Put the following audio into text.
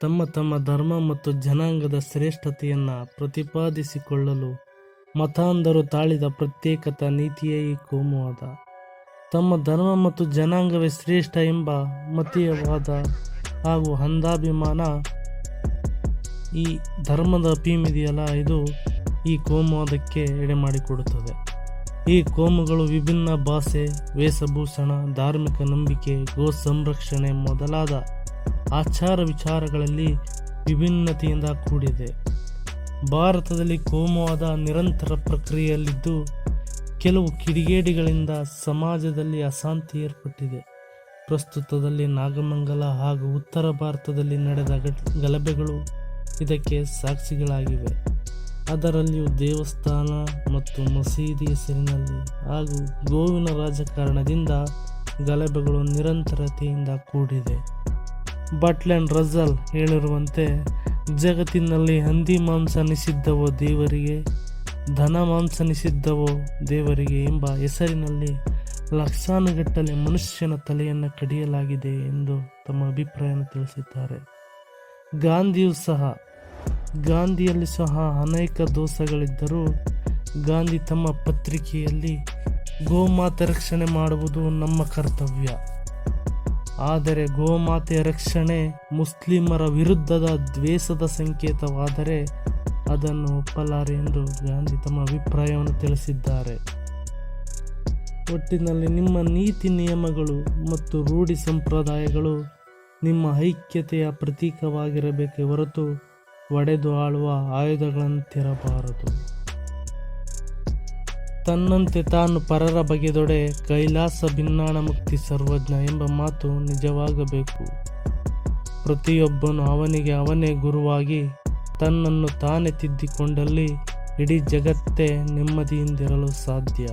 ತಮ್ಮ ತಮ್ಮ ಧರ್ಮ ಮತ್ತು ಜನಾಂಗದ ಶ್ರೇಷ್ಠತೆಯನ್ನು ಪ್ರತಿಪಾದಿಸಿಕೊಳ್ಳಲು ಮತಾಂಧರು ತಾಳಿದ ಪ್ರತ್ಯೇಕತಾ ನೀತಿಯೇ ಈ ಕೋಮುವಾದ. ತಮ್ಮ ಧರ್ಮ ಮತ್ತು ಜನಾಂಗವೇ ಶ್ರೇಷ್ಠ ಎಂಬ ಮತೀಯವಾದ ಹಾಗೂ ಅಂಧಾಭಿಮಾನ ಈ ಧರ್ಮದ ಅಪೀಮಿದೆಯಲ್ಲ ಇದು ಈ ಕೋಮುವಾದಕ್ಕೆ ಎಡೆ ಮಾಡಿಕೊಡುತ್ತದೆ ಈ ಕೋಮುಗಳು ವಿಭಿನ್ನ ಭಾಷೆ, ವೇಷಭೂಷಣ, ಧಾರ್ಮಿಕ ನಂಬಿಕೆ, ಗೋ ಸಂರಕ್ಷಣೆ ಮೊದಲಾದ ಆಚಾರ ವಿಚಾರಗಳಲ್ಲಿ ವಿಭಿನ್ನತೆಯಿಂದ ಕೂಡಿದೆ. ಭಾರತದಲ್ಲಿ ಕೋಮುವಾದ ನಿರಂತರ ಪ್ರಕ್ರಿಯೆಯಲ್ಲಿದ್ದು, ಕೆಲವು ಕಿಡಿಗೇಡಿಗಳಿಂದ ಸಮಾಜದಲ್ಲಿ ಅಶಾಂತಿ ಏರ್ಪಟ್ಟಿದೆ. ಪ್ರಸ್ತುತದಲ್ಲಿ ನಾಗಮಂಗಲ ಹಾಗೂ ಉತ್ತರ ಭಾರತದಲ್ಲಿ ನಡೆದ ಗಲಭೆಗಳು ಇದಕ್ಕೆ ಸಾಕ್ಷಿಗಳಾಗಿವೆ. ಅದರಲ್ಲಿಯೂ ದೇವಸ್ಥಾನ ಮತ್ತು ಮಸೀದಿ ಹೆಸರಿನಲ್ಲಿ ಹಾಗೂ ಗೋವಿನ ರಾಜಕಾರಣದಿಂದ ಗಲಭೆಗಳು ನಿರಂತರತೆಯಿಂದ ಕೂಡಿದೆ. ಬಟ್ಲೆಂಡ್ ರಜಲ್ ಹೇಳಿರುವಂತೆ, ಜಗತ್ತಿನಲ್ಲಿ ಹಂದಿ ಮಾಂಸ ನಿಷಿದ್ಧವೋ ದೇವರಿಗೆ, ಧನ ಮಾಂಸ ನಿಷಿದ್ಧವೋ ದೇವರಿಗೆ ಎಂಬ ಹೆಸರಿನಲ್ಲಿ ಲಕ್ಷಾನುಗಟ್ಟಲೆ ಮನುಷ್ಯನ ತಲೆಯನ್ನು ಕಡಿಯಲಾಗಿದೆ ಎಂದು ತಮ್ಮ ಅಭಿಪ್ರಾಯವನ್ನು ತಿಳಿಸಿದ್ದಾರೆ. ಗಾಂಧಿಯು ಸಹ, ಗಾಂಧಿಯಲ್ಲಿ ಸಹ ಅನೇಕ ದೋಷಗಳಿದ್ದರೂ ಗಾಂಧಿ ತಮ್ಮ ಪತ್ರಿಕೆಯಲ್ಲಿ ಗೋಮಾತೆ ರಕ್ಷಣೆ ಮಾಡುವುದು ನಮ್ಮ ಕರ್ತವ್ಯ. ಆದರೆ ಗೋಮಾತೆ ರಕ್ಷಣೆ ಮುಸ್ಲಿಮರ ವಿರುದ್ಧದ ದ್ವೇಷದ ಸಂಕೇತವಾದರೆ ಅದನ್ನು ಒಪ್ಪಲಾರೆ ಎಂದು ಗಾಂಧಿ ತಮ್ಮ ಅಭಿಪ್ರಾಯವನ್ನು ತಿಳಿಸಿದ್ದಾರೆ. ಒಟ್ಟಿನಲ್ಲಿ ನಿಮ್ಮ ನೀತಿ ನಿಯಮಗಳು ಮತ್ತು ರೂಢಿ ಸಂಪ್ರದಾಯಗಳು ನಿಮ್ಮ ಐಕ್ಯತೆಯ ಪ್ರತೀಕವಾಗಿರಬೇಕೆ ಹೊರತು ಒಡೆದು ಆಳುವ ಆಯುಧಗಳಂತಿರಬಾರದು. ತನ್ನಂತೆ ತಾನು ಪರರ ಬಗೆದೊಡೆ ಕೈಲಾಸ ಭಿನ್ನಾಣ ಮುಕ್ತಿ ಸರ್ವಜ್ಞ ಎಂಬ ಮಾತು ನಿಜವಾಗಬೇಕು. ಪ್ರತಿಯೊಬ್ಬನು ಅವನಿಗೆ ಅವನೇ ಗುರುವಾಗಿ ತನ್ನನ್ನು ತಾನೇ ತಿದ್ದಿಕೊಂಡಲ್ಲಿ ಇಡೀ ಜಗತ್ತೇ ನೆಮ್ಮದಿಯಿಂದಿರಲು ಸಾಧ್ಯ.